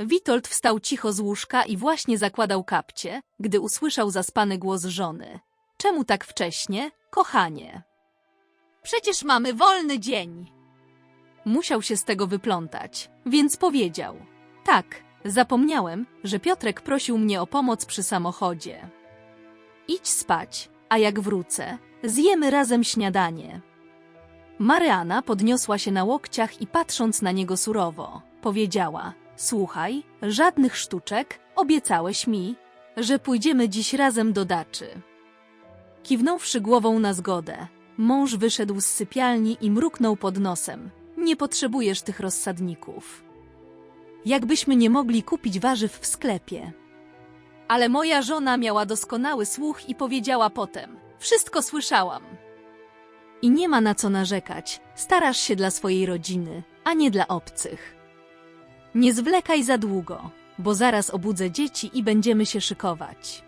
Witold wstał cicho z łóżka i właśnie zakładał kapcie, gdy usłyszał zaspany głos żony. Czemu tak wcześnie, kochanie? Przecież mamy wolny dzień. Musiał się z tego wyplątać, więc powiedział. Tak, zapomniałem, że Piotrek prosił mnie o pomoc przy samochodzie. Idź spać, a jak wrócę, zjemy razem śniadanie. Maryana podniosła się na łokciach i patrząc na niego surowo, powiedziała: Słuchaj, żadnych sztuczek, obiecałeś mi, że pójdziemy dziś razem do daczy. Kiwnąwszy głową na zgodę, mąż wyszedł z sypialni i mruknął pod nosem: Nie potrzebujesz tych rozsadników. Jakbyśmy nie mogli kupić warzyw w sklepie. Ale moja żona miała doskonały słuch i powiedziała potem: Wszystko słyszałam. I nie ma na co narzekać, starasz się dla swojej rodziny, a nie dla obcych. Nie zwlekaj za długo, bo zaraz obudzę dzieci i będziemy się szykować.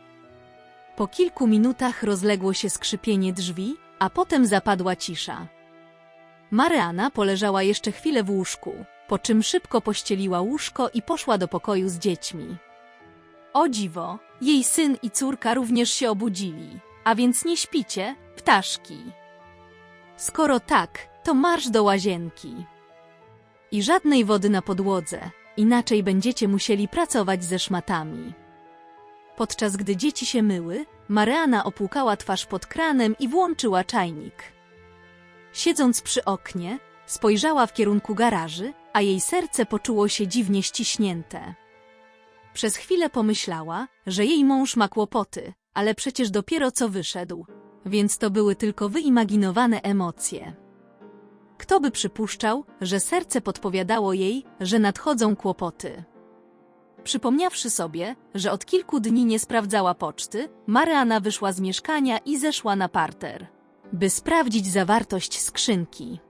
Po kilku minutach rozległo się skrzypienie drzwi, a potem zapadła cisza. Maryana poleżała jeszcze chwilę w łóżku, po czym szybko pościeliła łóżko i poszła do pokoju z dziećmi. O dziwo, jej syn i córka również się obudzili, a więc nie śpicie, ptaszki. Skoro tak, to marsz do łazienki. I żadnej wody na podłodze, inaczej będziecie musieli pracować ze szmatami. Podczas gdy dzieci się myły, Maryana opłukała twarz pod kranem i włączyła czajnik. Siedząc przy oknie, spojrzała w kierunku garaży, a jej serce poczuło się dziwnie ściśnięte. Przez chwilę pomyślała, że jej mąż ma kłopoty, ale przecież dopiero co wyszedł, więc to były tylko wyimaginowane emocje. Kto by przypuszczał, że serce podpowiadało jej, że nadchodzą kłopoty? Przypomniawszy sobie, że od kilku dni nie sprawdzała poczty, Maryana wyszła z mieszkania i zeszła na parter, by sprawdzić zawartość skrzynki.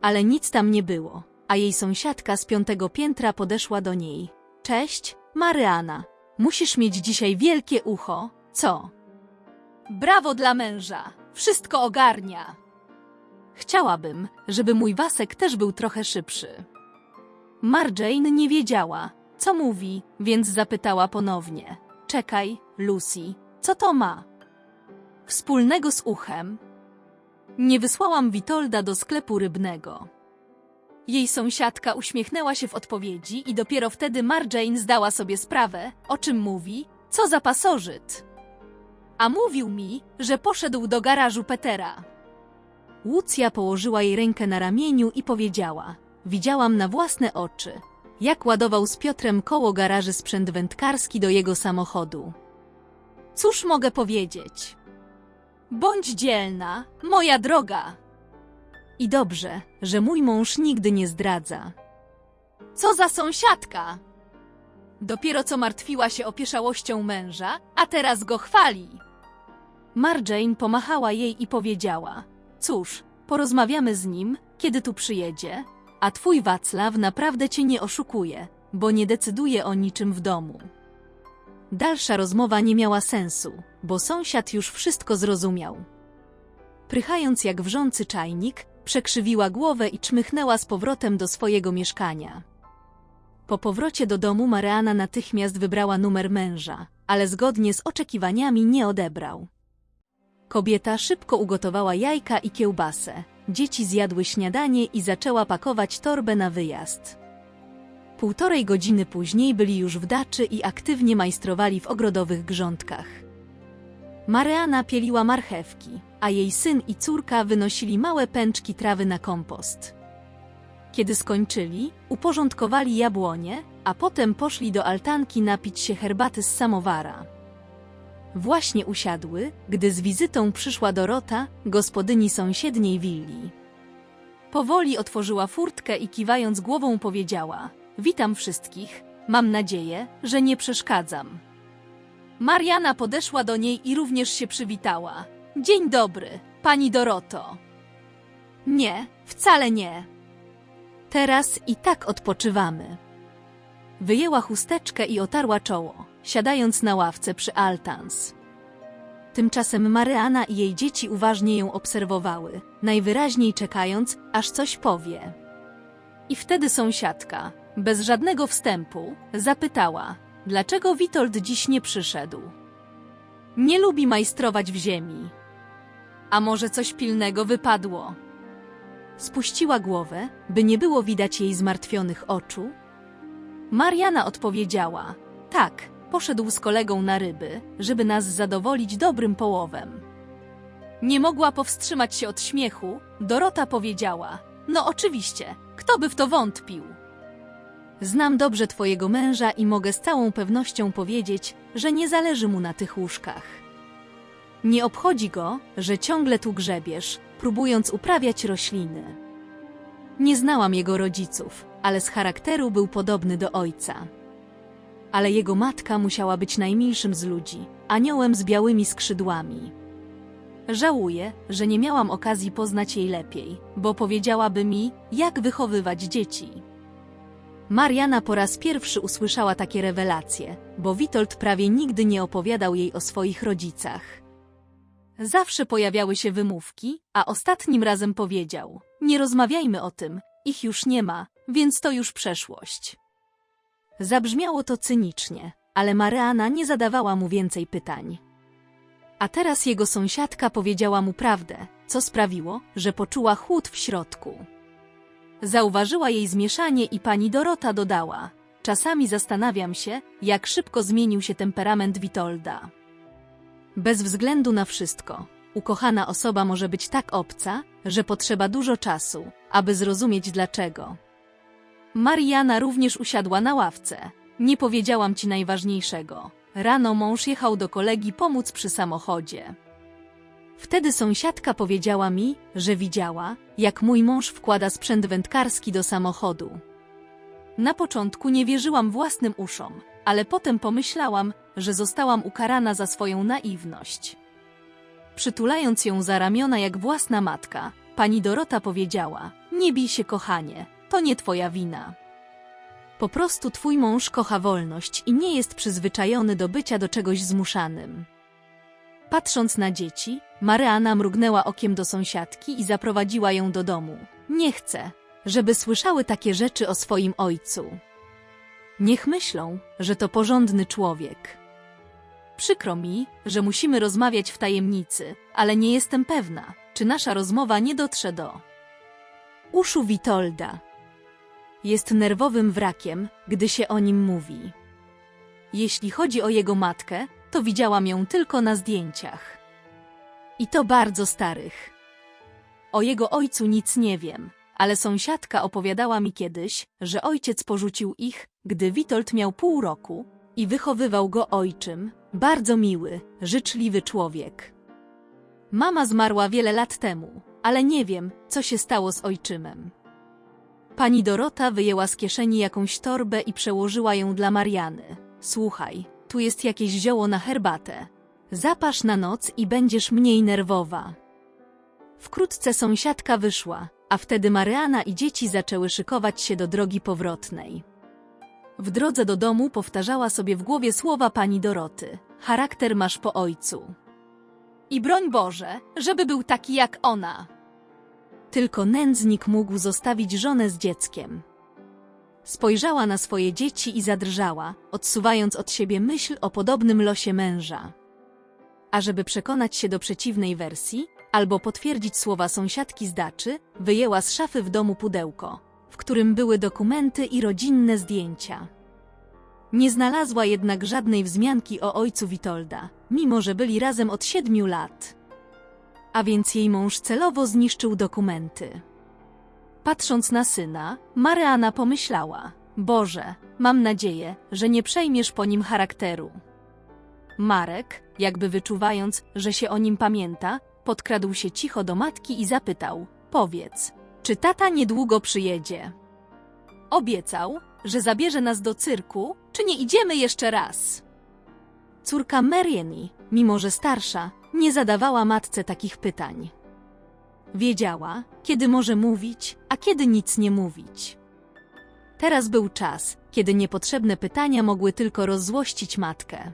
Ale nic tam nie było, a jej sąsiadka z piątego piętra podeszła do niej. Cześć, Maryana. Musisz mieć dzisiaj wielkie ucho, co? Brawo dla męża, wszystko ogarnia. Chciałabym, żeby mój wasek też był trochę szybszy. Marjane nie wiedziała, co mówi, więc zapytała ponownie. Czekaj, Lucy, co to ma? Wspólnego z uchem. Nie wysłałam Witolda do sklepu rybnego. Jej sąsiadka uśmiechnęła się w odpowiedzi i dopiero wtedy Marjane zdała sobie sprawę, o czym mówi, co za pasożyt. A mówił mi, że poszedł do garażu Petera. Łucja położyła jej rękę na ramieniu i powiedziała: Widziałam na własne oczy, jak ładował z Piotrem koło garaży sprzęt wędkarski do jego samochodu. Cóż mogę powiedzieć? Bądź dzielna, moja droga. I dobrze, że mój mąż nigdy nie zdradza. Co za sąsiadka! Dopiero co martwiła się opieszałością męża, a teraz go chwali. Marjane pomachała jej i powiedziała: Cóż, porozmawiamy z nim, kiedy tu przyjedzie, a twój Wacław naprawdę cię nie oszukuje, bo nie decyduje o niczym w domu. Dalsza rozmowa nie miała sensu, bo sąsiad już wszystko zrozumiał. Prychając jak wrzący czajnik, przekrzywiła głowę i czmychnęła z powrotem do swojego mieszkania. Po powrocie do domu Maryana natychmiast wybrała numer męża, ale zgodnie z oczekiwaniami nie odebrał. Kobieta szybko ugotowała jajka i kiełbasę. Dzieci zjadły śniadanie i zaczęła pakować torbę na wyjazd. Półtorej godziny później byli już w daczy i aktywnie majstrowali w ogrodowych grządkach. Maryana pieliła marchewki, a jej syn i córka wynosili małe pęczki trawy na kompost. Kiedy skończyli, uporządkowali jabłonie, a potem poszli do altanki napić się herbaty z samowara. Właśnie usiadły, gdy z wizytą przyszła Dorota, gospodyni sąsiedniej willi. Powoli otworzyła furtkę i kiwając głową powiedziała: Witam wszystkich, mam nadzieję, że nie przeszkadzam. Mariana podeszła do niej i również się przywitała. Dzień dobry, pani Doroto. Nie, wcale nie. Teraz i tak odpoczywamy. Wyjęła chusteczkę i otarła czoło, siadając na ławce przy altans. Tymczasem Maryana i jej dzieci uważnie ją obserwowały, najwyraźniej czekając, aż coś powie. I wtedy sąsiadka, bez żadnego wstępu, zapytała, dlaczego Witold dziś nie przyszedł. Nie lubi majstrować w ziemi. A może coś pilnego wypadło? Spuściła głowę, by nie było widać jej zmartwionych oczu. Mariana odpowiedziała: Tak, poszedł z kolegą na ryby, żeby nas zadowolić dobrym połowem. Nie mogła powstrzymać się od śmiechu. Dorota powiedziała: No oczywiście, kto by w to wątpił? Znam dobrze twojego męża i mogę z całą pewnością powiedzieć, że nie zależy mu na tych łóżkach. Nie obchodzi go, że ciągle tu grzebiesz, próbując uprawiać rośliny. Nie znałam jego rodziców, ale z charakteru był podobny do ojca. Ale jego matka musiała być najmilszym z ludzi, aniołem z białymi skrzydłami. Żałuję, że nie miałam okazji poznać jej lepiej, bo powiedziałaby mi, jak wychowywać dzieci. Mariana po raz pierwszy usłyszała takie rewelacje, bo Witold prawie nigdy nie opowiadał jej o swoich rodzicach. Zawsze pojawiały się wymówki, a ostatnim razem powiedział: Nie rozmawiajmy o tym, ich już nie ma, więc to już przeszłość. Zabrzmiało to cynicznie, ale Mariana nie zadawała mu więcej pytań. A teraz jego sąsiadka powiedziała mu prawdę, co sprawiło, że poczuła chłód w środku. Zauważyła jej zmieszanie i pani Dorota dodała: Czasami zastanawiam się, jak szybko zmienił się temperament Witolda. Bez względu na wszystko, ukochana osoba może być tak obca, że potrzeba dużo czasu, aby zrozumieć dlaczego. Mariana również usiadła na ławce. Nie powiedziałam ci najważniejszego. Rano mąż jechał do kolegi pomóc przy samochodzie. Wtedy sąsiadka powiedziała mi, że widziała, jak mój mąż wkłada sprzęt wędkarski do samochodu. Na początku nie wierzyłam własnym uszom, ale potem pomyślałam, że zostałam ukarana za swoją naiwność. Przytulając ją za ramiona jak własna matka, pani Dorota powiedziała: Nie bij się, kochanie, to nie twoja wina. Po prostu twój mąż kocha wolność i nie jest przyzwyczajony do bycia do czegoś zmuszanym. Patrząc na dzieci, Maryana mrugnęła okiem do sąsiadki i zaprowadziła ją do domu. Nie chcę, żeby słyszały takie rzeczy o swoim ojcu. Niech myślą, że to porządny człowiek. Przykro mi, że musimy rozmawiać w tajemnicy, ale nie jestem pewna, czy nasza rozmowa nie dotrze do uszu Witolda. Jest nerwowym wrakiem, gdy się o nim mówi. Jeśli chodzi o jego matkę, to widziałam ją tylko na zdjęciach. I to bardzo starych. O jego ojcu nic nie wiem, ale sąsiadka opowiadała mi kiedyś, że ojciec porzucił ich, gdy Witold miał pół roku i wychowywał go ojczym, bardzo miły, życzliwy człowiek. Mama zmarła wiele lat temu, ale nie wiem, co się stało z ojczymem. Pani Dorota wyjęła z kieszeni jakąś torbę i przełożyła ją dla Mariany. Słuchaj, tu jest jakieś zioło na herbatę. Zapasz na noc i będziesz mniej nerwowa. Wkrótce sąsiadka wyszła, a wtedy Mariana i dzieci zaczęły szykować się do drogi powrotnej. W drodze do domu powtarzała sobie w głowie słowa pani Doroty. Charakter masz po ojcu. I broń Boże, żeby był taki jak ona. Tylko nędznik mógł zostawić żonę z dzieckiem. Spojrzała na swoje dzieci i zadrżała, odsuwając od siebie myśl o podobnym losie męża. A żeby przekonać się do przeciwnej wersji, albo potwierdzić słowa sąsiadki z daczy, wyjęła z szafy w domu pudełko, w którym były dokumenty i rodzinne zdjęcia. Nie znalazła jednak żadnej wzmianki o ojcu Witolda, mimo że byli razem od siedmiu lat. A więc jej mąż celowo zniszczył dokumenty. Patrząc na syna, Maryana pomyślała: Boże, mam nadzieję, że nie przejmiesz po nim charakteru. Marek, jakby wyczuwając, że się o nim pamięta, podkradł się cicho do matki i zapytał: Powiedz, czy tata niedługo przyjedzie? Obiecał, że zabierze nas do cyrku, czy nie idziemy jeszcze raz? Córka Mariany, mimo że starsza, nie zadawała matce takich pytań. Wiedziała, kiedy może mówić, a kiedy nic nie mówić. Teraz był czas, kiedy niepotrzebne pytania mogły tylko rozzłościć matkę.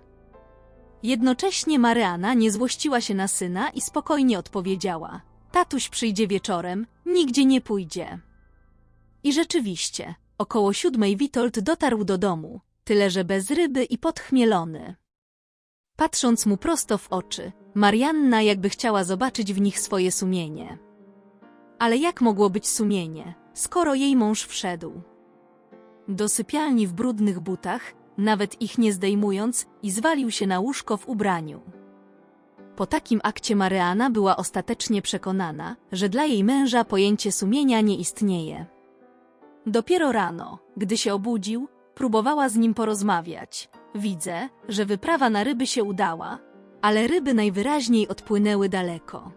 Jednocześnie Maryana nie złościła się na syna i spokojnie odpowiedziała: Tatuś przyjdzie wieczorem, nigdzie nie pójdzie. I rzeczywiście, Około siódmej Witold dotarł do domu, tyle że bez ryby i podchmielony. Patrząc mu prosto w oczy, Marianna jakby chciała zobaczyć w nich swoje sumienie. Ale jak mogło być sumienie, skoro jej mąż wszedł? Do sypialni w brudnych butach, nawet ich nie zdejmując, i zwalił się na łóżko w ubraniu. Po takim akcie Maryana była ostatecznie przekonana, że dla jej męża pojęcie sumienia nie istnieje. Dopiero rano, gdy się obudził, próbowała z nim porozmawiać. Widzę, że wyprawa na ryby się udała, ale ryby najwyraźniej odpłynęły daleko.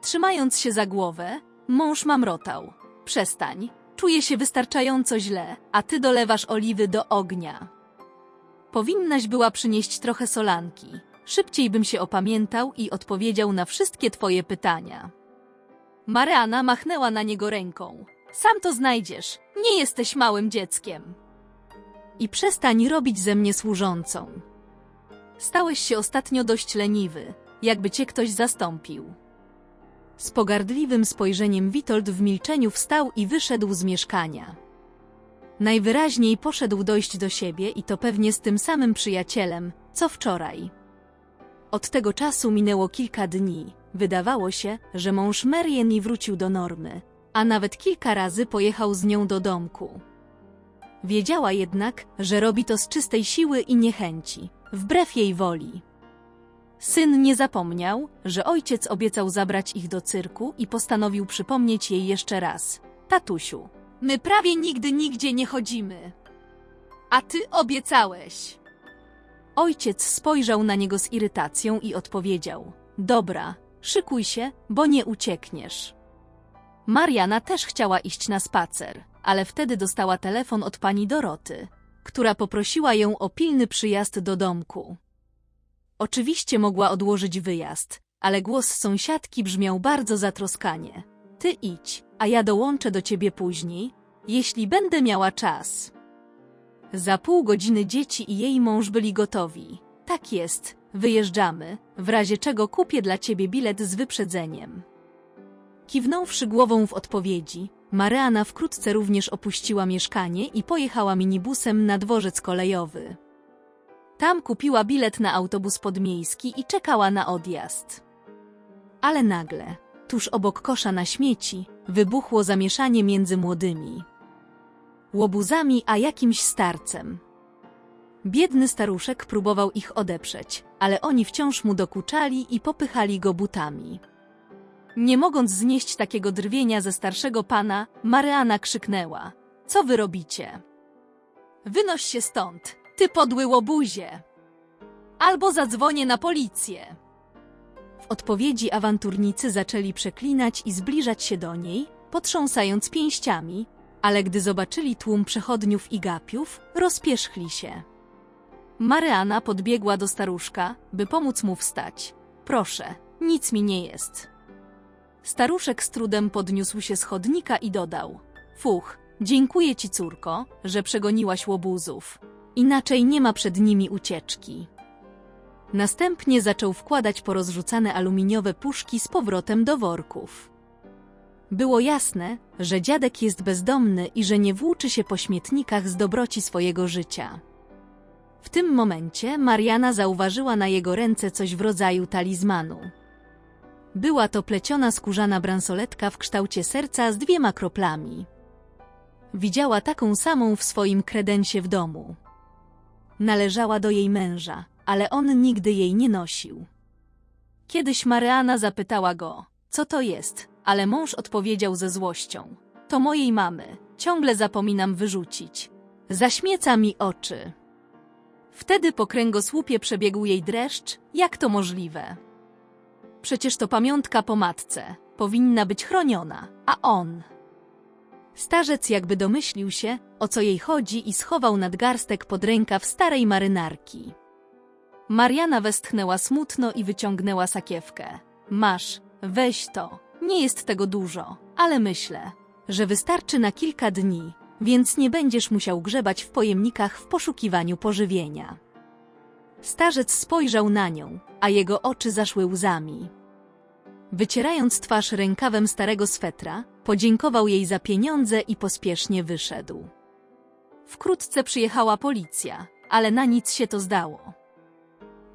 Trzymając się za głowę, mąż mamrotał. Przestań, czuję się wystarczająco źle, a ty dolewasz oliwy do ognia. Powinnaś była przynieść trochę solanki. Szybciej bym się opamiętał i odpowiedział na wszystkie twoje pytania. Mariana machnęła na niego ręką. Sam to znajdziesz, nie jesteś małym dzieckiem. I przestań robić ze mnie służącą. Stałeś się ostatnio dość leniwy, jakby cię ktoś zastąpił. Z pogardliwym spojrzeniem Witold w milczeniu wstał i wyszedł z mieszkania. Najwyraźniej poszedł dojść do siebie i to pewnie z tym samym przyjacielem, co wczoraj. Od tego czasu minęło kilka dni. Wydawało się, że mąż Marianny wrócił do normy, a nawet kilka razy pojechał z nią do domku. Wiedziała jednak, że robi to z czystej siły i niechęci, wbrew jej woli. Syn nie zapomniał, że ojciec obiecał zabrać ich do cyrku i postanowił przypomnieć jej jeszcze raz. Tatusiu, my prawie nigdy nigdzie nie chodzimy. A ty obiecałeś. Ojciec spojrzał na niego z irytacją i odpowiedział: Dobra, szykuj się, bo nie uciekniesz. Mariana też chciała iść na spacer, ale wtedy dostała telefon od pani Doroty, która poprosiła ją o pilny przyjazd do domku. Oczywiście mogła odłożyć wyjazd, ale głos sąsiadki brzmiał bardzo zatroskanie. Ty idź, a ja dołączę do ciebie później, jeśli będę miała czas. Za pół godziny dzieci i jej mąż byli gotowi. Tak jest, wyjeżdżamy, w razie czego kupię dla ciebie bilet z wyprzedzeniem. Kiwnąwszy głową w odpowiedzi, Maryana wkrótce również opuściła mieszkanie i pojechała minibusem na dworzec kolejowy. Tam kupiła bilet na autobus podmiejski i czekała na odjazd. Ale nagle, tuż obok kosza na śmieci, wybuchło zamieszanie między młodymi. Łobuzami, a jakimś starcem. Biedny staruszek próbował ich odeprzeć, ale oni wciąż mu dokuczali i popychali go butami. Nie mogąc znieść takiego drwienia ze starszego pana, Maryana krzyknęła. Co wy robicie? Wynoś się stąd, ty podły łobuzie! Albo zadzwonię na policję. W odpowiedzi awanturnicy zaczęli przeklinać i zbliżać się do niej, potrząsając pięściami, ale gdy zobaczyli tłum przechodniów i gapiów, rozpierzchli się. Maryana podbiegła do staruszka, by pomóc mu wstać. Proszę, nic mi nie jest. Staruszek z trudem podniósł się z chodnika i dodał: Fuch, dziękuję ci, córko, że przegoniłaś łobuzów. Inaczej nie ma przed nimi ucieczki. Następnie zaczął wkładać porozrzucane aluminiowe puszki z powrotem do worków. Było jasne, że dziadek jest bezdomny i że nie włóczy się po śmietnikach z dobroci swojego życia. W tym momencie Mariana zauważyła na jego ręce coś w rodzaju talizmanu. Była to pleciona skórzana bransoletka w kształcie serca z dwiema kroplami. Widziała taką samą w swoim kredensie w domu. Należała do jej męża, ale on nigdy jej nie nosił. Kiedyś Mariana zapytała go, co to jest, ale mąż odpowiedział ze złością. To mojej mamy, ciągle zapominam wyrzucić. Zaśmieca mi oczy. Wtedy po kręgosłupie przebiegł jej dreszcz, jak to możliwe. Przecież to pamiątka po matce, powinna być chroniona, a on... Starzec jakby domyślił się, o co jej chodzi i schował nadgarstek pod rękaw starej marynarki. Mariana westchnęła smutno i wyciągnęła sakiewkę. Masz, weź to. Nie jest tego dużo, ale myślę, że wystarczy na kilka dni, więc nie będziesz musiał grzebać w pojemnikach w poszukiwaniu pożywienia. Starzec spojrzał na nią, a jego oczy zaszły łzami. Wycierając twarz rękawem starego swetra, podziękował jej za pieniądze i pospiesznie wyszedł. Wkrótce przyjechała policja, ale na nic się to zdało.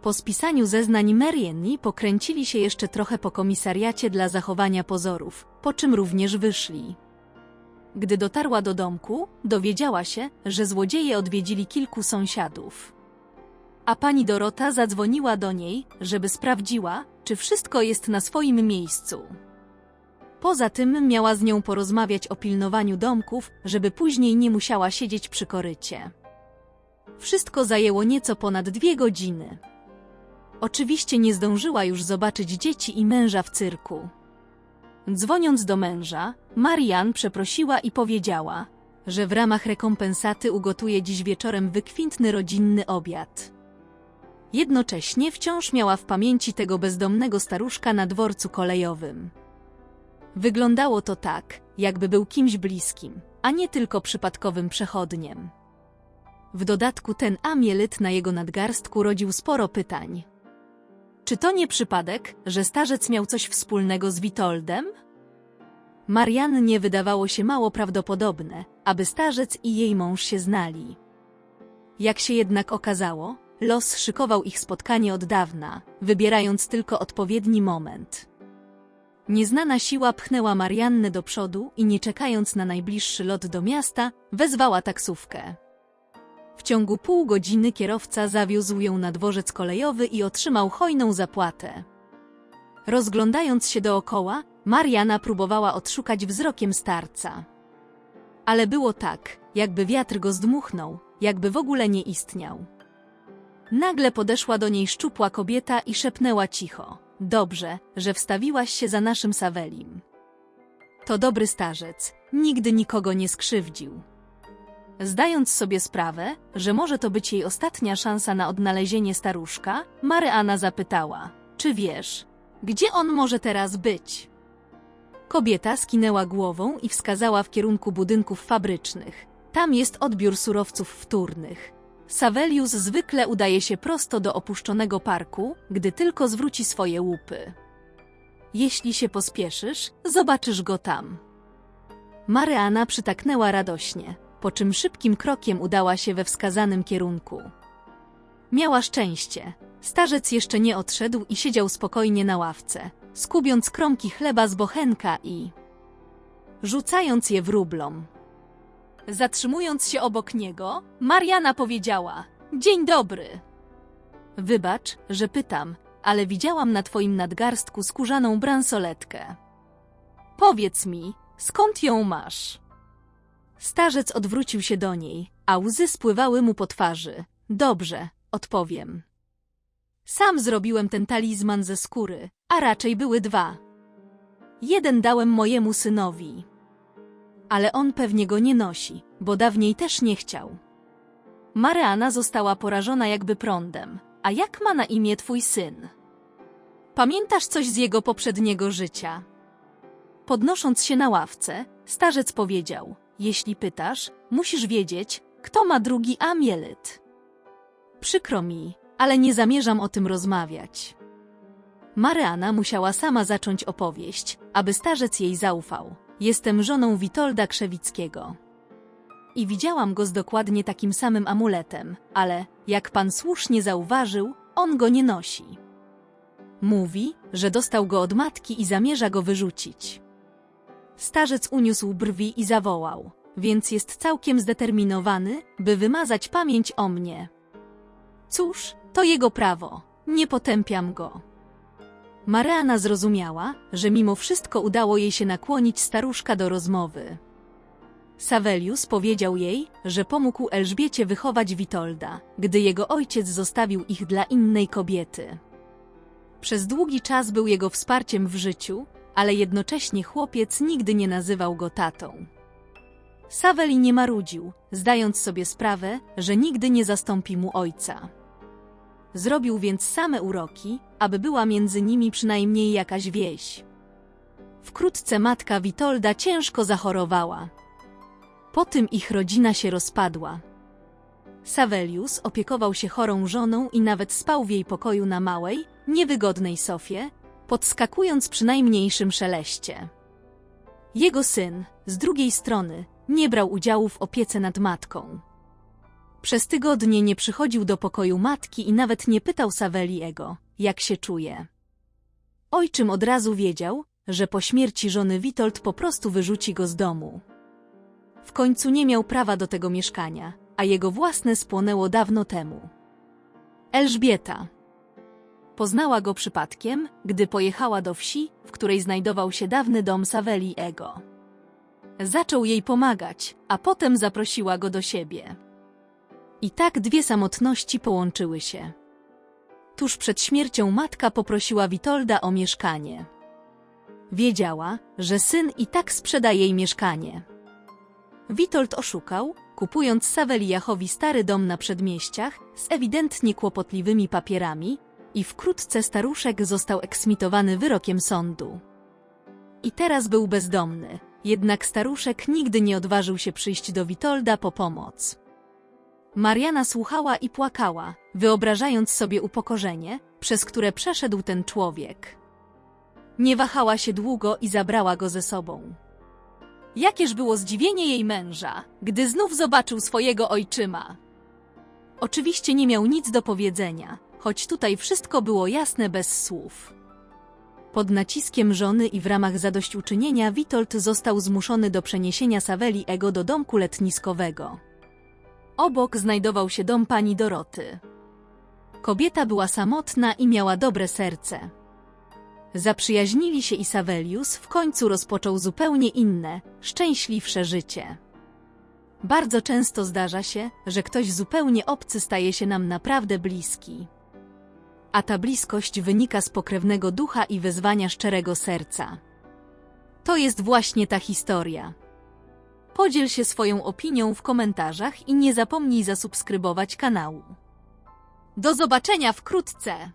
Po spisaniu zeznań Merienni pokręcili się jeszcze trochę po komisariacie dla zachowania pozorów, po czym również wyszli. Gdy dotarła do domku, dowiedziała się, że złodzieje odwiedzili kilku sąsiadów. A pani Dorota zadzwoniła do niej, żeby sprawdziła, czy wszystko jest na swoim miejscu. Poza tym miała z nią porozmawiać o pilnowaniu domków, żeby później nie musiała siedzieć przy korycie. Wszystko zajęło nieco ponad dwie godziny. Oczywiście nie zdążyła już zobaczyć dzieci i męża w cyrku. Dzwoniąc do męża, Marian przeprosiła i powiedziała, że w ramach rekompensaty ugotuje dziś wieczorem wykwintny rodzinny obiad. Jednocześnie wciąż miała w pamięci tego bezdomnego staruszka na dworcu kolejowym. Wyglądało to tak, jakby był kimś bliskim, a nie tylko przypadkowym przechodniem. W dodatku ten amielit na jego nadgarstku rodził sporo pytań. Czy to nie przypadek, że starzec miał coś wspólnego z Witoldem? Mariannie wydawało się mało prawdopodobne, aby starzec i jej mąż się znali. Jak się jednak okazało, los szykował ich spotkanie od dawna, wybierając tylko odpowiedni moment. Nieznana siła pchnęła Mariannę do przodu i nie czekając na najbliższy lot do miasta, wezwała taksówkę. W ciągu pół godziny kierowca zawiózł ją na dworzec kolejowy i otrzymał hojną zapłatę. Rozglądając się dookoła, Mariana próbowała odszukać wzrokiem starca. Ale było tak, jakby wiatr go zdmuchnął, jakby w ogóle nie istniał. Nagle podeszła do niej szczupła kobieta i szepnęła cicho. Dobrze, że wstawiłaś się za naszym Sawelim. To dobry starzec, nigdy nikogo nie skrzywdził. Zdając sobie sprawę, że może to być jej ostatnia szansa na odnalezienie staruszka, Maryana zapytała, czy wiesz, gdzie on może teraz być? Kobieta skinęła głową i wskazała w kierunku budynków fabrycznych. Tam jest odbiór surowców wtórnych. Savelius zwykle udaje się prosto do opuszczonego parku, gdy tylko zwróci swoje łupy. Jeśli się pospieszysz, zobaczysz go tam. Maryana przytaknęła radośnie, po czym szybkim krokiem udała się we wskazanym kierunku. Miała szczęście. Starzec jeszcze nie odszedł i siedział spokojnie na ławce, skubiąc kromki chleba z bochenka i rzucając je wróblom. Zatrzymując się obok niego, Mariana powiedziała: Dzień dobry. Wybacz, że pytam, ale widziałam na twoim nadgarstku skórzaną bransoletkę. Powiedz mi, skąd ją masz? Starzec odwrócił się do niej, a łzy spływały mu po twarzy. Dobrze, odpowiem. Sam zrobiłem ten talizman ze skóry, a raczej były dwa. Jeden dałem mojemu synowi. Ale on pewnie go nie nosi, bo dawniej też nie chciał. Maryana została porażona jakby prądem. A jak ma na imię twój syn? Pamiętasz coś z jego poprzedniego życia? Podnosząc się na ławce, starzec powiedział: Jeśli pytasz, musisz wiedzieć, kto ma drugi amielet. Przykro mi, ale nie zamierzam o tym rozmawiać. Maryana musiała sama zacząć opowieść, aby starzec jej zaufał. Jestem żoną Witolda Krzewickiego. I widziałam go z dokładnie takim samym amuletem, ale, jak pan słusznie zauważył, on go nie nosi. Mówi, że dostał go od matki i zamierza go wyrzucić. Starzec uniósł brwi i zawołał, więc jest całkiem zdeterminowany, by wymazać pamięć o mnie. Cóż, to jego prawo, nie potępiam go. Mareana zrozumiała, że mimo wszystko udało jej się nakłonić staruszka do rozmowy. Savelius powiedział jej, że pomógł Elżbiecie wychować Witolda, gdy jego ojciec zostawił ich dla innej kobiety. Przez długi czas był jego wsparciem w życiu, ale jednocześnie chłopiec nigdy nie nazywał go tatą. Saveli nie marudził, zdając sobie sprawę, że nigdy nie zastąpi mu ojca. Zrobił więc same uroki, aby była między nimi przynajmniej jakaś wieś. Wkrótce matka Witolda ciężko zachorowała. Po tym ich rodzina się rozpadła. Savelius opiekował się chorą żoną i nawet spał w jej pokoju na małej, niewygodnej sofie, podskakując przy najmniejszym szeleście. Jego syn, z drugiej strony, nie brał udziału w opiece nad matką. Przez tygodnie nie przychodził do pokoju matki i nawet nie pytał Saweliego, jak się czuje. Ojczym od razu wiedział, że po śmierci żony Witold po prostu wyrzuci go z domu. W końcu nie miał prawa do tego mieszkania, a jego własne spłonęło dawno temu. Elżbieta Poznała go przypadkiem, gdy pojechała do wsi, w której znajdował się dawny dom Saweliego. Zaczął jej pomagać, a potem zaprosiła go do siebie. I tak dwie samotności połączyły się. Tuż przed śmiercią matka poprosiła Witolda o mieszkanie. Wiedziała, że syn i tak sprzeda jej mieszkanie. Witold oszukał, kupując Saweliachowi stary dom na przedmieściach z ewidentnie kłopotliwymi papierami i wkrótce staruszek został eksmitowany wyrokiem sądu. I teraz był bezdomny, jednak staruszek nigdy nie odważył się przyjść do Witolda po pomoc. Mariana słuchała i płakała, wyobrażając sobie upokorzenie, przez które przeszedł ten człowiek. Nie wahała się długo i zabrała go ze sobą. Jakież było zdziwienie jej męża, gdy znów zobaczył swojego ojczyma. Oczywiście nie miał nic do powiedzenia, choć tutaj wszystko było jasne bez słów. Pod naciskiem żony i w ramach zadośćuczynienia Witold został zmuszony do przeniesienia Saweliego do domku letniskowego. Obok znajdował się dom pani Doroty. Kobieta była samotna i miała dobre serce. Zaprzyjaźnili się i Sawelius w końcu rozpoczął zupełnie inne, szczęśliwsze życie. Bardzo często zdarza się, że ktoś zupełnie obcy staje się nam naprawdę bliski. A ta bliskość wynika z pokrewnego ducha i wezwania szczerego serca. To jest właśnie ta historia. Podziel się swoją opinią w komentarzach i nie zapomnij zasubskrybować kanału. Do zobaczenia wkrótce!